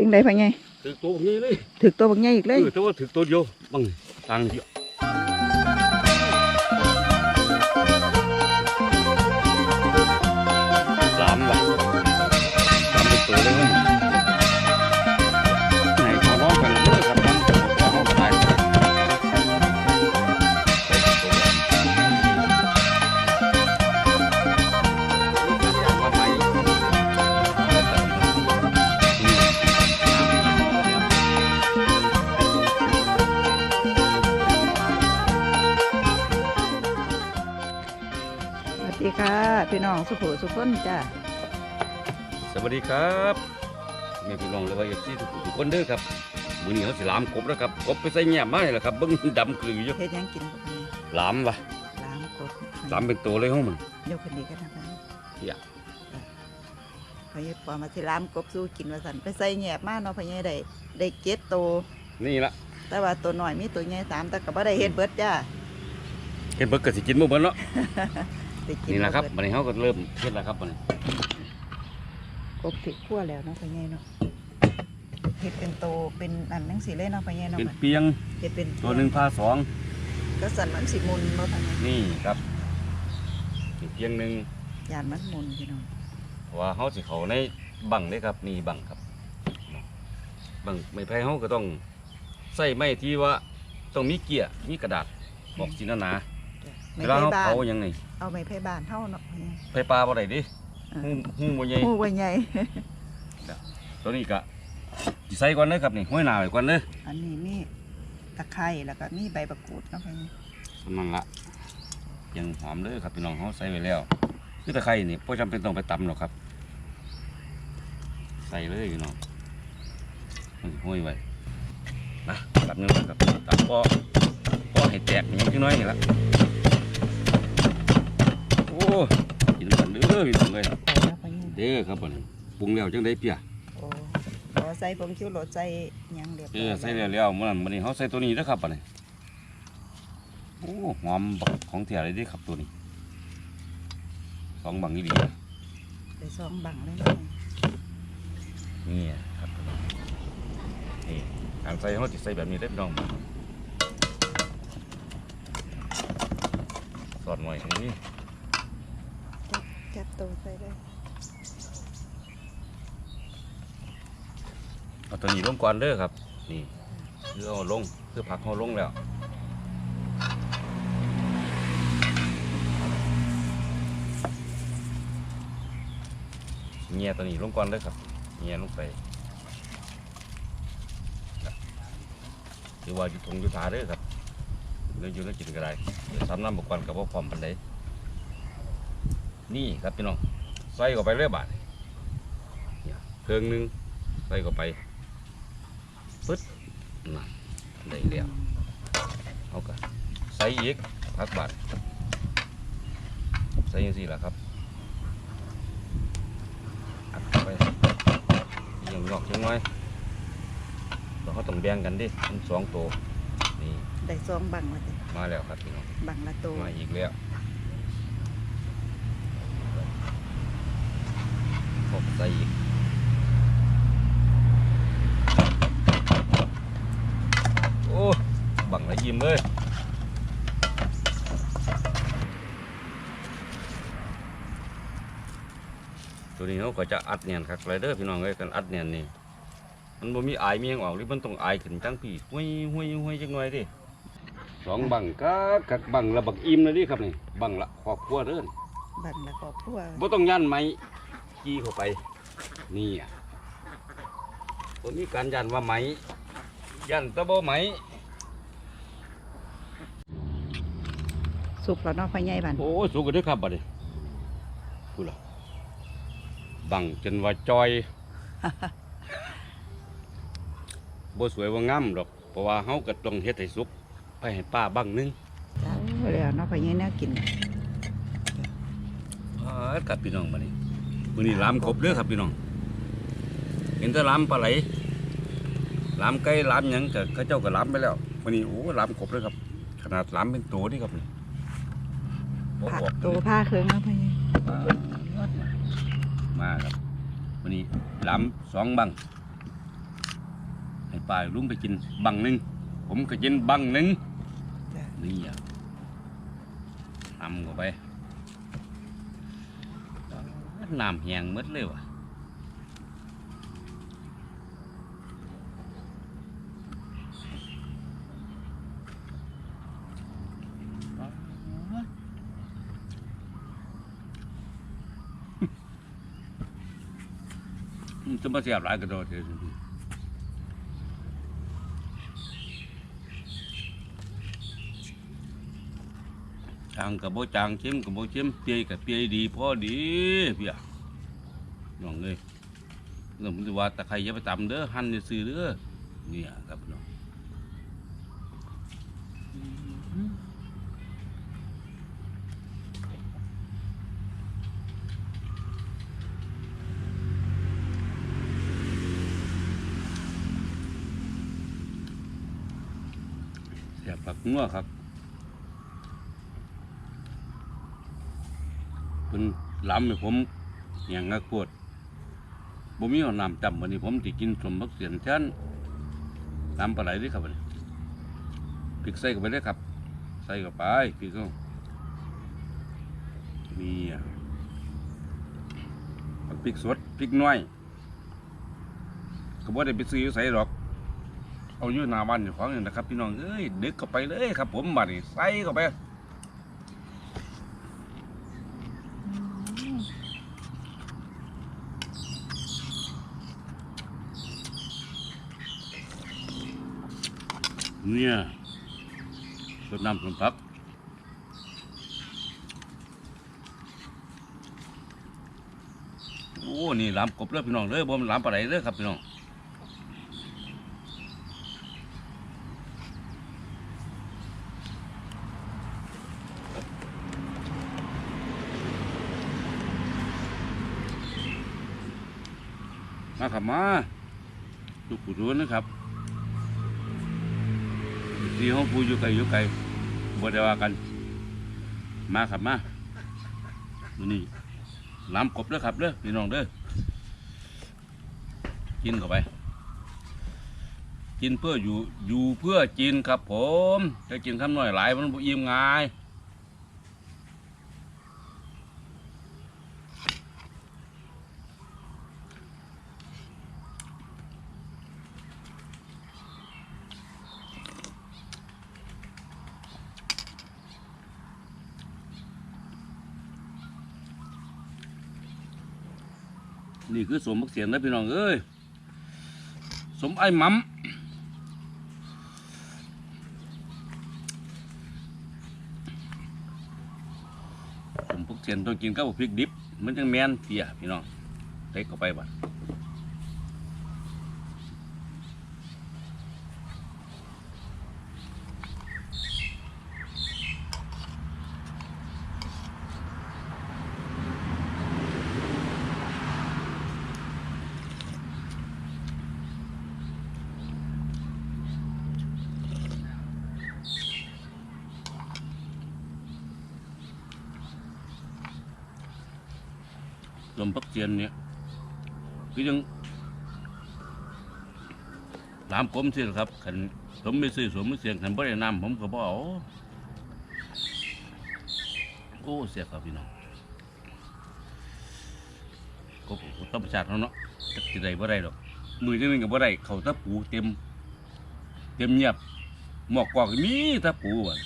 เป็นไดพ่อใหญ่ถือตัวนี้เลย ถึกตัวบักใหญ่อีกเลย เออแต่ว่าถือตัวเดียวบังตังเดียว พี่น้องสุโขสุขคนจ้าสวัสดีครับแม่พี่น้องเลยว่าเอฟซีทุกผู้ทุกคนเด้อครับมื้อนี้เขาสิลามกบแล้วครับกบไปใส่แง่มาเลยล่ะครับเบิ่งดำคืออยู่เฮ็ดหยังกินบ่พ่อใหญ่ลามวะล้างกดลามเป็นตัวเลยห้องมันยกขึ้นดีกันนะพ่อใหญ่อย่าพ่อใหญ่ปอมาสิล้ามกบสู้กินว่าซั่นไปใส่แหนบมาเนาะพ่อใหญ่ได้ได้เจ็ดตัวนี่ละแต่ว่าตัวน้อยมีตัวใหญ่สามแต่ก็บ่ได้เฮ็ดเบิดจ้าเห็นเบิกก็สิกินบ่เบิ่เนาะ ได้กินนี่แหละครับเบิดบัดนี้เขาก็เริ่มเฮ็ดแล้วครับบัดนี้กบผิดขั้วแล้วเนาะพ่อใหญ่เนาะเฮ็ดเป็นโตเป็นอันจังซี่เลยเนาะพ่อใหญ่เนาะเป็นมันเปียงเฮ็ดเป็นตัวหนึ่งพาสองก็สั่นมันสิมุนบ่พ่อใหญ่นี่ครับนี่เปียงหนึ่งยานมันมุนพี่น้องเพราะว่าเขาสิเขาในบังเด้ครับนี่บังครับบังไม่แพ้เขาก็ต้องใส่ไม้ที่ว่าต้องมีเกียร์มีกระดาษบอกสิหนาหนาจ้ะๆไม่ เวลาใช่เขาบ้านเผายังไงเอาไม้ไผ่บ้านเฮาเนาะพ่อใหญ่ไฟปลาบ่ได้ดิอ่าหูหูบ่ใหญ่โอ้ยใหญ่ตัวนี้ก็สิใส่ก่อนเด้อครับนี่ห้อยหน้าไว้ก่อนเด้ออันนี้มีตะไคร้แล้วก็มีใบมะกรูดเนาะพ่อใหญ่สำนั่นละยังหอมเด้อครับพี่น้องเขาใส่ไว้แล้วคือตะไคร้นี่บ่จำเป็นต้องไปตำหรอกครับ ใส่เลยพี่น้องมันห้อยไว้นะตัดเนื้อครับตัดพอพอให้แตกอย่างน้อยนี่ละโอ้ กินกันเด้อพี่น้องเลยไปแล้วพ่อใหญ่เด้อครับบัดนี้ปรุงแล้วจังได้เปียโอ้ขอใส่ผงชูรสใส่หยังเรียบเอร้ออยใส่แล้วแล้วมื้อนั้นมื้อนี้เขาใส่ตัวนี้นะครับบัดนี้โอ้หอมบักของแท้เลยเดิครับตัวนี้สองบังนี่ดีไปซองบังเลยเนาะนี่ครับพี่น้องนี่การใส่เขาจะใส่แบบนี้ได้อพี่น้องสอดหน่อยอย่างนี้ จับตัวใส่ได้เอาตัวนี้ลงก่อนเด้อครับ นี่คือเอาลงคือผักเขาลงแล้วเงียตัวนี้ลงก่อนเด้อครับเงียลงไปครับคือว่าอยู่ทงอยู่ถาเด้อครับเรื่องอยู่แล้วกินก็ได้เดี๋ยวซ้ำน้ำบกวนกับว่าพร้อมปันได นี่ครับพี่น้องใส่เข้าไปเรื่อยบาทเนี่ยเครื่องหนึงใส่เข้าไปปึ๊ดนั่นได้แล้วเอาก็ใส่อีกพักบาทใส่ยังสี่ละครับอัดเข้าไปยังงอกยังน้อยเราเขาต้องแบ่งกันดิมันสองตัวนี่ได้ซองบังแล้วจ้ะมาแล้วครับพี่น้องบังละตัวมาอีกแล้ว พบใส่อีกโอ้บังละยิ้มเลยตัวนี้เขาก็จะอัดเนียนครับไรเดอร์พี่น้องเลยกันอัดเนียนนี่มันบ่มีอายมีหยังออกหรือมันต้องอายขึ้นจังพี่ห้วยห้วยห้วยจังหน่อยดิสองบังก็กักบังละบักอิ่มเลยดิครับนี่บังละครอบครัวเด้อบังละครอบครัวบ่ต้องยันไหมจี้เข้าไป นี่อะบ่มีการยันว่าไหมยันแตะบ่ไหมสุกแล้วเนาะพ่อใหญ่บันโอ้ยสูงกันเด้อครับบัดนี้พูดล่ะบังจนว่าจอยบ่สวยว่างามดอก เพราะว่าเฮาก็ต้องเฮ็ดให้สุกไปให้ป้าบังหนึงจ้าแล้วเนาะพ่อใหญ่แนวกินเออกับพี่น้องบัดนี้ มื้อนี้ลามกบเด้อครับพี่น้อง เห็นแต่ลามปลาไหลลามไก่ลามหยังก็เขาเจ้าก็ลามไปแล้ววันนี้โอ้ลามกบเลยครับ ขนาดลามเป็นตัวนี่ครับนี่บ่ผักออกตัวผ้าเครื่องเนาะพ่อใหญ่มาครับวันนี้ลามสองบังให้ป้าลุงไปกินบังหนึ่งผมก็กินบังหนึ่งจ้ะนี่อะทำเข้าไป น้ำแห้งหมดเลยว่ะมันจะมาเสียบหลายกระโดดเถอะจางกับโบจางเข้มกับโบเข้มเปียกับเปียดีพอดีเพี่ยน้องเลยเรื่องมันว่าตะไคร้อย่าไปตำเด้อหั่นอย่าซื้อเด้อเนี่ยครับน้องแซ่บผักนัวครับ เพิ่นล้ำให้ผมอย่างงากวดบ่มีเอาน้ำจำวันนี้ผมสิกินสมบักเสียนชั้นน้ำปลาไหลด้วยครับบัดนี้พริกใส่เข้าไปเลยครับ ใส่เข้าไปพริกเข้านี่อะพริกสดพริกน้อยก็บ่ได้ไปซื้อใส่หรอก เอาอยู่หน้าบ้านอยู่ของนี่นะครับ พี่น้องเอ้ยดึกเข้าไปเลยครับ ผมบัดนี้ใส่เข้าไป เนี่ยรดน้ำสมพักโอ้ นี่ลามกบเลยพี่น้องเลยบ่มันลามปลาไหลเลยครับพี่น้องมาขับมาลูกผู้รู้นะครับ ที่ห้องปูอยู่ไกลอยู่ไกลบ่ได้ว่ากัน มาครับมาดูนี่ล้ำกบเด้อครับเด้อพี่น้องเด้อกินเข้าไป กินเพื่ออยู่อยู่เพื่อกินครับผมจะกินคำน้อยหลายมันอิ่มง่าย นี่คือสมบักเสียนนะพี่น้องเอ้ยสมไอ้มัมสมบักเสียนต้องกินกับพริกดิบ มันจังแมนเสียพี่น้องเต็กเข้าไปบ่ สมบักเสียนเนี่ยคือยังน้ำผมสิครับขันผมไม่ซื้อสมบักเสียนขันบ่ได้น้ำผมก็บ่เอาโอ้เสียครับพี่น้องก็ธรรมชาติเขาเนาะจักสิได้บ่ได้ดอกมือจังนึงก็บ่ได้เขาตะปูเต็ม เต็มเงียบหมอกกอกมีตะปูอะ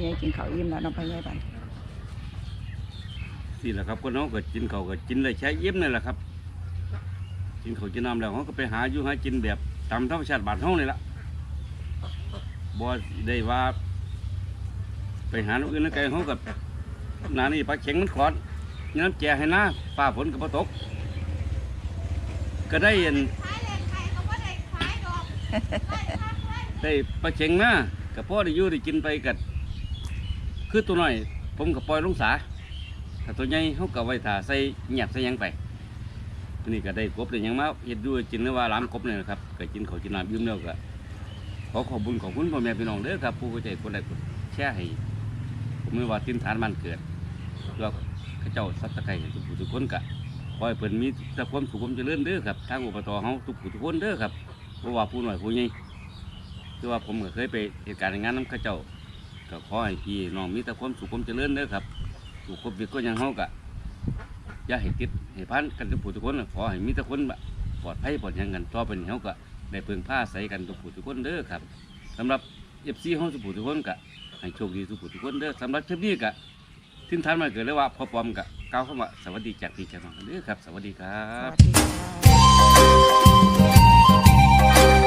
ใหญ่กินข้าวอิ่มแล้วเน้องพ่อใหญ่บันนี่แหละครับคนน้องก็กินเขาวก็กินได้ใช้เยี่ยมนี่แหละครับ กินเขาวกินน้ำแล้วเขาก็ไปหาอยู่หากินแบบตามธรรมชาติบ้านเฮานี่ละบ่ได้ว่า ไปหาโนนอื่นนั่นไกลเขากับหนานี่ปลาเข็งมันขอดน้ำแก่ให้หน้าฟ้าฝนก็บ่ตก ก็ได้เห็นได้ปลาเข็งนะกับพ่อได้อยู่ได้กินไปกัด คือตัวน้อย ผมกับปล่อยลงสาถ้าตัวใหญ่เขาก็ไว้ถ่าใส่หยัดใส่ยังไปอันนี่ก็ได้กบได้หยังมาเฮ็ดด้วยกินแล้วว่าล้ามกบนี่นะครับก็กินเขาวกินน้ำยืมแล้วก็ขอขอบุญขอบคุณพ่อแม่พี่น้องเด้อครับผู้เข้าใจคนใดคนแช่ให้ผมไม่ว่าทินฐานมันเกิดเพื่อข้าเจ้าสัตว์ตะไคร้ทุกผู้ทุกคนกะขอให้เพิ่นมีแต่ความสุขความเจริญเด้อครับทางอบตเฮาทุกผู้ทุกคนเด้อครับบ่ว่าผู้หน้อยผู้ใหญ่คือว่าผมเคยไปเหตุการณ์งานน้ำข้าเจ้า ก็ขอให้พี่น้องมีแต่ความสุขความเจริญเด้อครับสุขคบบิดก็ยังเฮากะอย่าให้ติดให้พันกันทุกผู้ทุกคนขอให้มีแต่คนปลอดภัยปลอดยังกันต่อเป็นี้เฮากะได้เพื่งผ้าใส่กันทุกผู้ทุกคนเด้อครับสำหรับเอฟซีเองทุกผู้ทุกคนกะให้โชคดีสุขผู้ทุกคนเด้อสำหรับเชฟปนี้กะทิ้งทานมาเกิดแล้วว่าพอปลอมกะก้าวเข้ามาสวัสดีจากพี่จากน้องกัเด้อครับ สวัสดีครับ สวัสดีค่